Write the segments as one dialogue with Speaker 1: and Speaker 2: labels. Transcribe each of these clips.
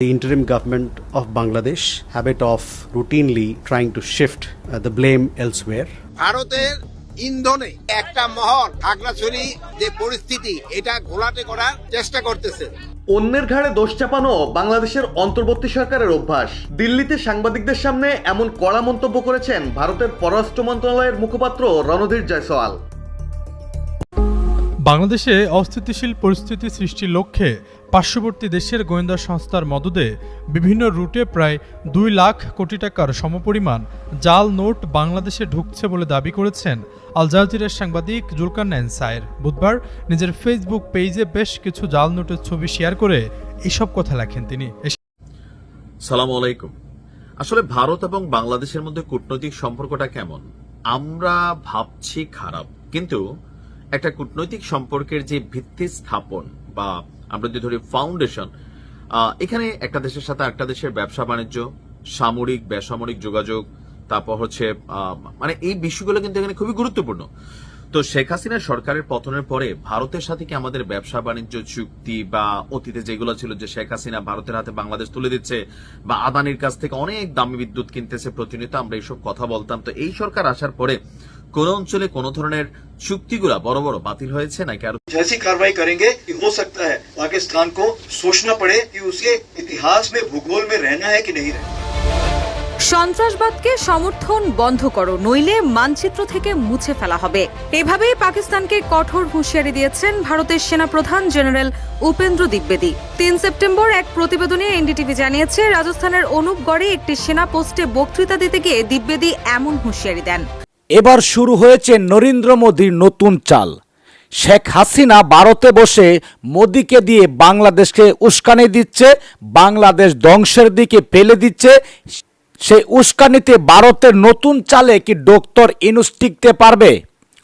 Speaker 1: The interim government of Bangladesh habit of routinely trying to shift uh, the blame elsewhere.
Speaker 2: ভারতের ইন্ধনে একটা মহল খাগড়াছড়ি যে পরিস্থিতি এটা ঘোলাটে করার চেষ্টা করতেছে।
Speaker 3: অন্যের ঘাড়ে দোষ চাপানো বাংলাদেশের অন্তর্বর্তী সরকারের অভ্যাস। দিল্লিতে সাংবাদিকদের সামনে এমন কড়া মন্তব্য করেছেন ভারতের পররাষ্ট্র মন্ত্রণালয়ের মুখপাত্র রণধীর জয়সওয়াল।
Speaker 4: বাংলাদেশে অস্থিতিশীল পরিস্থিতি সৃষ্টির লক্ষ্যে পার্শ্ববর্তী দেশের গোয়েন্দা সংস্থার মদদে বিভিন্ন রুটে প্রায় দুই লাখ কোটি টাকার সমপরিমাণ জাল নোট বাংলাদেশে ঢুকছে বলে দাবি করেছেন আল জাজিরের সাংবাদিক জুলকান্নাইন সায়ের। বুধবার নিজের ফেসবুক পেজে বেশ কিছু জাল নোটের ছবি শেয়ার করে এসব কথা লেখেন তিনি।
Speaker 5: সালাম আলাইকুম। আসলে ভারত এবং বাংলাদেশের মধ্যে কূটনৈতিক সম্পর্কটা কেমন? আমরা ভাবছি খারাপ, কিন্তু একটা কূটনৈতিক সম্পর্কের যে ভিত্তি স্থাপন বা আমরা যদি ধরি ফাউন্ডেশন এখানে একটা দেশের সাথে একটা দেশের ব্যবসা বাণিজ্য, সামরিক, বেসামরিক যোগাযোগ, তারপর হচ্ছে মানে এই বিষয়গুলো কিন্তু এখানে খুবই গুরুত্বপূর্ণ। তো শেখ হাসিনার সরকারের পতনের পরে ভারতের সাথে কি আমাদের ব্যবসা বাণিজ্য চুক্তি বা অতীতে যেগুলো ছিল যে শেখ হাসিনা ভারতের হাতে বাংলাদেশ তুলে দিচ্ছে বা আদানির কাছ থেকে অনেক দামি বিদ্যুৎ কিনতেছে প্রতিনিয়ত আমরা এইসব কথা বলতাম তো এই সরকার আসার পরে কোন অঞ্চলে কোন ধরনের চুক্তিগুলা বড় বড় বাতিল হয়েছে নাকি আরো
Speaker 6: ऐसी कार्रवाई करेंगे कि हो सकता है पाकिस्तान को सोचना पड़े कि उसे इतिहास में भूगोल में रहना है कि नहीं रहना
Speaker 7: সন্ত্রাসবাদকে সমর্থন বন্ধ করো, নইলে মানচিত্র থেকে মুছে ফেলা হবে। এভাবেই পাকিস্তানকে কঠোর হুঁশিয়ারি দিয়েছেন ভারতের সেনাপ্রধান জেনারেল উপেন্দ্র দ্বিবেদী। তিন সেপ্টেম্বর এক প্রতিবেদনে এনডিটিভি জানিয়েছে, রাজস্থানের অনুপগড়ে একটি সেনা পোস্টে বক্তৃতা দিতে গিয়ে দ্বিবেদী এমন হুঁশিয়ারি দেন।
Speaker 8: এবার শুরু হয়েছে নরেন্দ্র মোদীর নতুন চাল। শেখ হাসিনা ভারতে বসে মোদীকে দিয়ে বাংলাদেশকে উস্কানি দিচ্ছে, বাংলাদেশ ধ্বংসের দিকে ফেলে দিচ্ছে সেই উস্কানিতে ভারতের নতুন চালে কি ডক্টর ইনুস টিকতে পারবে?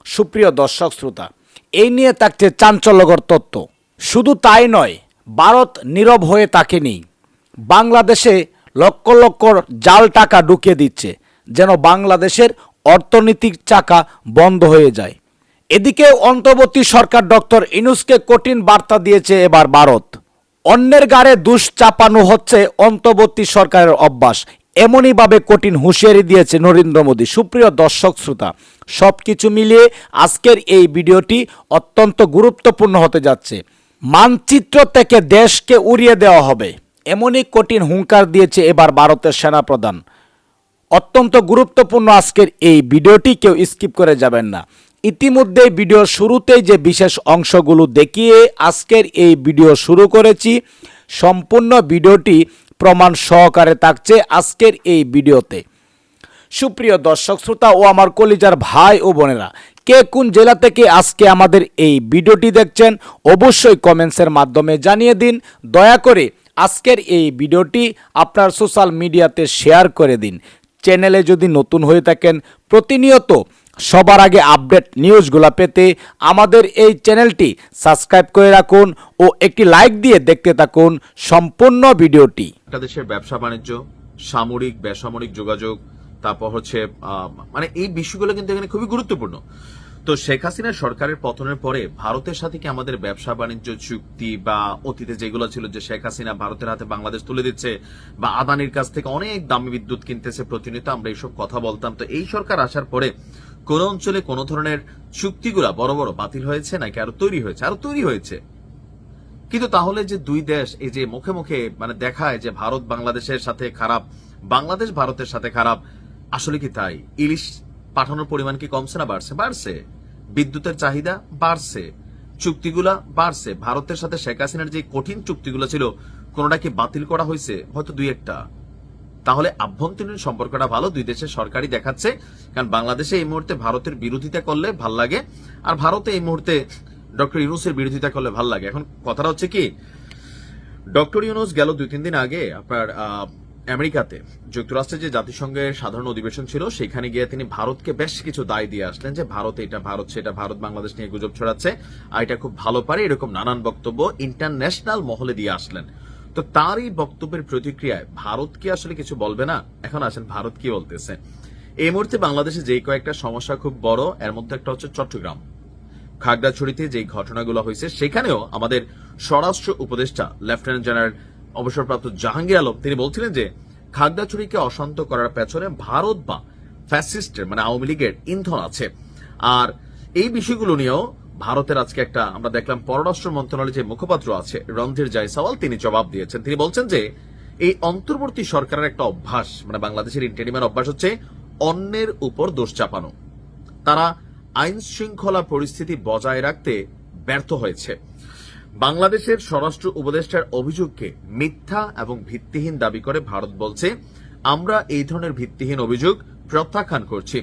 Speaker 8: সুপ্রিয় দর্শক, শ্রোতা, এই নিয়ে থাকছে চাঞ্চল্যকর তত্ত্ব শুধু তাই নয়, ভারত নীরব হয়ে তাকেনি বাংলাদেশে লক্ষ লক্ষ জাল টাকা ঢুকিয়ে দিচ্ছে, যেন বাংলাদেশের অর্থনৈতিক চাকা বন্ধ হয়ে যায়। এদিকে অন্তর্বর্তী সরকার ডক্টর ইনুসকে কঠিন বার্তা দিয়েছে এবার ভারত। অন্যের গাড়ে দুষ চাপানো হচ্ছে অন্তর্বর্তী সরকারের অভ্যাস। এমনইভাবে কঠিন হুঁশিয়ারি দিয়েছে নরেন্দ্র মোদী। সুপ্রিয় দর্শক শ্রোতা সব কিছু মিলিয়ে আজকের এই ভিডিওটি অত্যন্ত গুরুত্বপূর্ণ হতে যাচ্ছে। মানচিত্র থেকে দেশকে উড়িয়ে দেওয়া হবে। এমনই কঠিন হুঙ্কার দিয়েছে এবার ভারতের সেনাপ্রধান। অত্যন্ত গুরুত্বপূর্ণ আজকের এই ভিডিওটি, কেউ স্কিপ করে যাবেন না। ইতিমধ্যে ভিডিওর শুরুতেই যে বিশেষ অংশগুলো দেখিয়ে আজকের এই ভিডিও শুরু করেছি, সম্পূর্ণ ভিডিওটি প্রমাণ সহকারে থাকছে আজকের এই ভিডিওতে। সুপ্রিয় দর্শক, শ্রোতা ও আমার কলিজার ভাই ও বোনেরা, কে কোন জেলা থেকে আজকে আমাদের এই ভিডিওটি দেখছেন অবশ্যই কমেন্টসের মাধ্যমে জানিয়ে দিন। দয়া করে আজকের এই ভিডিওটি আপনার সোশ্যাল মিডিয়াতে শেয়ার করে দিন। চ্যানেলে যদি নতুন হয়ে থাকেন, প্রতিনিয়ত সবার আগে আপডেট নিউজগুলো পেতে আমাদের এই চ্যানেলটি সাবস্ক্রাইব করে রাখুন ও একটি লাইক দিয়ে দেখতে থাকুন সম্পূর্ণ ভিডিওটি।
Speaker 5: দেশের ব্যবসা বাণিজ্য, সামরিক, বেসামরিক যোগাযোগ, তারপর হচ্ছে মানে এই বিষয়গুলো কিন্তু এখানে খুবই গুরুত্বপূর্ণ। তো শেখ হাসিনা সরকারের পতনের পরে ভারতের সাথে কি আমাদের ব্যবসা বাণিজ্য চুক্তি বা অতীতে যেগুলো ছিল যে শেখ হাসিনা ভারতের হাতে বাংলাদেশ তুলে দিচ্ছে বা আদানির কাছ থেকে অনেক দামি বিদ্যুৎ কিনতেছে প্রতিনিয়ত আমরা এইসব কথা বলতাম, তো এই সরকার আসার পরে কোন অঞ্চলে কোন ধরনের চুক্তিগুলা বড় বড় বাতিল হয়েছে নাকি আরও তৈরি হয়েছে? আরও তৈরি হয়েছে। কিন্তু তাহলে যে দুই দেশ এই যে মুখে মুখে মানে দেখায় যে ভারত বাংলাদেশের সাথে খারাপ, বাংলাদেশ ভারতের সাথে খারাপ, আসলে কি তাই? ইলিশ পাঠানোর পরিমাণ কি কমছে না বাড়ছে? বাড়ছে। বিদ্যুতের চাহিদা বাড়ছে। চুক্তিগুলা বাড়ছে। ভারতের সাথে শেখ হাসিনার যে কঠিন চুক্তিগুলো ছিল, কোনটা কি বাতিল করা হয়েছে? হয়তো দুই একটা। তাহলে আভ্যন্তরীণ সম্পর্কটা ভালো, দুই দেশের সরকারই দেখাচ্ছে। কারণ বাংলাদেশে এই মুহূর্তে ভারতের বিরোধিতা করলে ভালো লাগে, আর ভারতে এই মুহূর্তে ডক্টর ইউনুসের বিরোধিতা করলে ভালো লাগে। এখন কথাটা হচ্ছে কি, ডক্টর ইউনুস গেল দুই, তিন দিন আগে আপনার আমেরিকাতে। যুক্তরাষ্ট্রের যে জাতিসংঘের সাধারণ অধিবেশন ছিল, সেখানে গিয়ে তিনি ভারতকে বেশ কিছু দায় দিয়ে আসলেন যে, ভারত এটা ভারত, সেটা ভারত, বাংলাদেশ নিয়ে গুজব ছড়াচ্ছে, আর এটা খুব ভালো পারে, এরকম নানান বক্তব্য ইন্টারন্যাশনাল মহলে দিয়ে আসলেন। তো তার এই বক্তব্যের প্রতিক্রিয়ায় ভারত কি আসলে কিছু বলবে না? এখন আসেন ভারত কি বলতেছে। এই মুহূর্তে বাংলাদেশে যে কয়েকটা সমস্যা খুব বড়, এর মধ্যে একটা হচ্ছে চট্টগ্রাম। খাগড়াছড়িতে যে ঘটনাগুলো হয়েছে, সেখানেও আমাদের স্বরাষ্ট্র উপদেষ্টা লেফটেন্যান্ট জেনারেল অবসরপ্রাপ্ত জাহাঙ্গীর আলম, তিনি বলছিলেন যে খাগড়াছড়িকে অশান্ত করার পেছনে ভারত বা ফ্যাসিস্টের মানে আওয়ামী লীগের ইন্ধন আছে। আর এই বিষয়গুলো নিয়েও ভারতের আজকে একটা, আমরা দেখলাম পররাষ্ট্র মন্ত্রণালয়ের যে মুখপাত্র আছে, রণধীর জয়সওয়াল, তিনি জবাব দিয়েছেন। তিনি বলছেন যে, এই অন্তর্বর্তী সরকারের একটা অভ্যাস মানে বাংলাদেশের ইন্টারিমের অভ্যাস হচ্ছে অন্যের উপর দোষ চাপানো। তারা আইন শৃঙ্খলা পরিস্থিতি বজায় রাখতে ব্যর্থ হয়েছে। বাংলাদেশের স্বরাষ্ট্র উপদেষ্টার অভিযোগকে মিথ্যা এবং ভিত্তিহীন দাবি করে ভারত বলছে, আমরা এই ধরনের ভিত্তিহীন অভিযোগ প্রত্যাখ্যান করছি।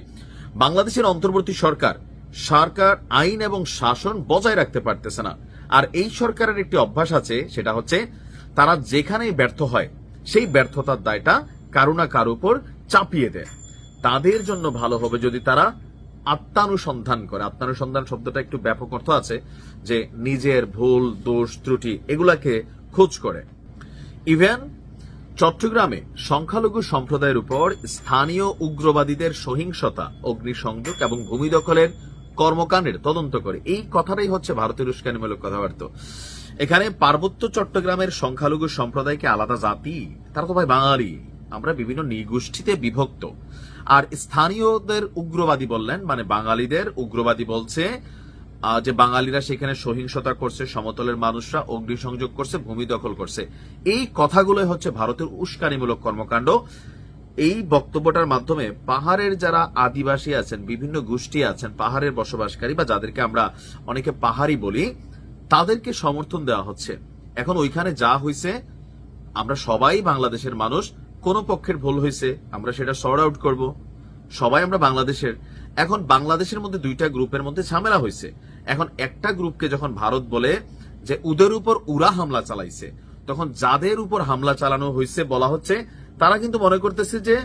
Speaker 5: বাংলাদেশের অন্তর্বর্তী সরকার সরকার, আইন এবং শাসন বজায় রাখতে পারতেছে না। আর এই সরকারের একটি অভ্যাস আছে, সেটা হচ্ছে তারা যেখানেই ব্যর্থ হয়, সেই ব্যর্থতার দায়টা কারও না কারও উপর চাপিয়ে দেয়। তাদের জন্য ভালো হবে যদি তারা আত্মানুসন্ধান করে। আত্মানুসন্ধান শব্দটা একটু ব্যাপক অর্থ আছে, যে নিজের ভুল, দোষ, ত্রুটি এগুলাকে খোঁজ করে। ইভেন চট্টগ্রামে সংখ্যালঘু সম্প্রদায়ের উপর স্থানীয় উগ্রবাদীদের সহিংসতা, অগ্নিসংযোগ এবং ভূমি দখলের কর্মকাণ্ডের তদন্ত করে। এই কথাটাই হচ্ছে ভারতের উস্কানিমূলক কথাবার্তা। এখানে পার্বত্য চট্টগ্রামের সংখ্যালঘু সম্প্রদায়কে আলাদা জাতি, তারা তো ভাই বাঙালি। আমরা বিভিন্ন নিগোষ্ঠীতে বিভক্ত। আর স্থানীয়দের উগ্রবাদী বললেন মানে বাঙালিদের উগ্রবাদী বলছে যে বাঙালিরা সেখানে সহিংসতা করছে, সমতলের মানুষরা অগ্নিসংযোগ করছে, ভূমি দখল করছে। এই কথাগুলোই হচ্ছে ভারতের উস্কানিমূলক কর্মকাণ্ড। এই বক্তব্যটার মাধ্যমে পাহাড়ের যারা আদিবাসী আছেন, বিভিন্ন গোষ্ঠী আছেন, পাহাড়ের বসবাসকারী বা যাদেরকে আমরা অনেকে পাহাড়ি বলি, তাদেরকে সমর্থন দেওয়া হচ্ছে। এখন ওইখানে যা হয়েছে আমরা সবাই বাংলাদেশের মানুষ, কোন পক্ষের ভুল হয়েছে আমরা সেটা সর্ট আউট করব। সবাই আমরা বাংলাদেশের। এখন বাংলাদেশের মধ্যে দুইটা গ্রুপের মধ্যে ঝামেলা হয়েছে এখন একটা গ্রুপকে যখন ভারত বলে যে উদের উপর উরা হামলা চালাইছে, তখন যাদের উপর হামলা চালানো হয়েছে বলা হচ্ছে তারা কিন্তু মনে করতেছে যে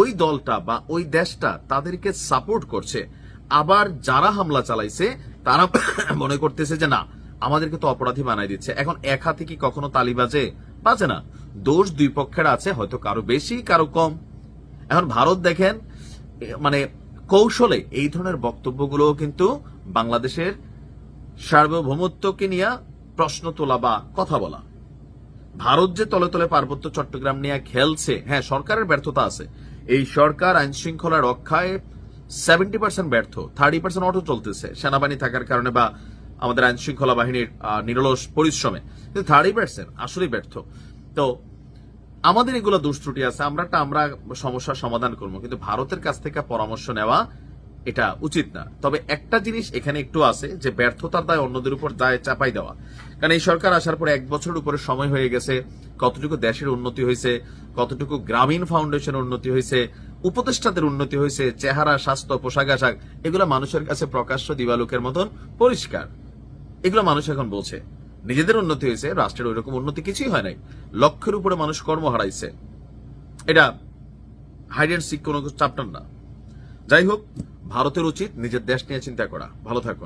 Speaker 5: ওই দলটা বা ওই দেশটা তাদেরকে সাপোর্ট করছে। আবার যারা হামলা চালাইছে, তারা মনে করতেছে যে না, আমাদেরকে তো অপরাধী বানাই দিচ্ছে। এখন এক হাতে কি কখনো তালি বাজে? বাজে না। দোষ দুই পক্ষের আছে, হয়তো কারও বেশি, কারও কম। এখন ভারত দেখেন মানে কৌশলে এই ধরনের বক্তব্যগুলো কিন্তু বাংলাদেশের সার্বভৌমত্বকে নিয়ে প্রশ্ন তোলা বা কথা বলা। ভারত যে তলে তলে পার্বত্য চট্টগ্রাম নিয়ে খেলছে হ্যাঁ সরকারের ব্যর্থতা আছে। এই সরকার আইন শৃঙ্খলা রক্ষায় সেভেন্টি পার্সেন্ট ব্যর্থ থার্টি পার্সেন্ট অটো চলতেছে, সেনাবাহিনী থাকার কারণে বা আমাদের আইন শৃঙ্খলা বাহিনীর নিরলস পরিশ্রমে। কিন্তু থার্টি পার্সেন্ট আসলেই ব্যর্থ। তো আমাদের এগুলো দোষ ত্রুটি আছে, আমরা আমরা সমস্যার সমাধান করব। কিন্তু ভারতের কাছ থেকে পরামর্শ নেওয়া এটা উচিত না। তবে একটা জিনিস এখানে একটু আছে, যে ব্যর্থতার দায় অন্যদের উপর দায় চাপাই দেওয়া। কারণ এই সরকার আসার পরে এক বছরের উপরে সময় হয়ে গেছে, কতটুকু দেশের উন্নতি হয়েছে, কতটুকু গ্রামীণ ফাউন্ডেশনের উন্নতি হয়েছে, উপদেষ্টাদের উন্নতি হয়েছে, চেহারা, স্বাস্থ্য, পোশাক আশাক, এগুলো মানুষের কাছে প্রকাশ্য দিবালোকের মতন পরিষ্কার। এগুলো মানুষ এখন বলছে, নিজেদের উন্নতি হয়েছে, রাষ্ট্রের ওই রকম উন্নতি কিছুই হয় নাই, লক্ষের উপরে মানুষ কর্ম হারাইছে। এটা হাইড সিক কোনো চ্যাপ্টার না। যাই হোক ভারতের উচিত নিজের দেশ নিয়ে চিন্তা করা। ভালো থাকুন।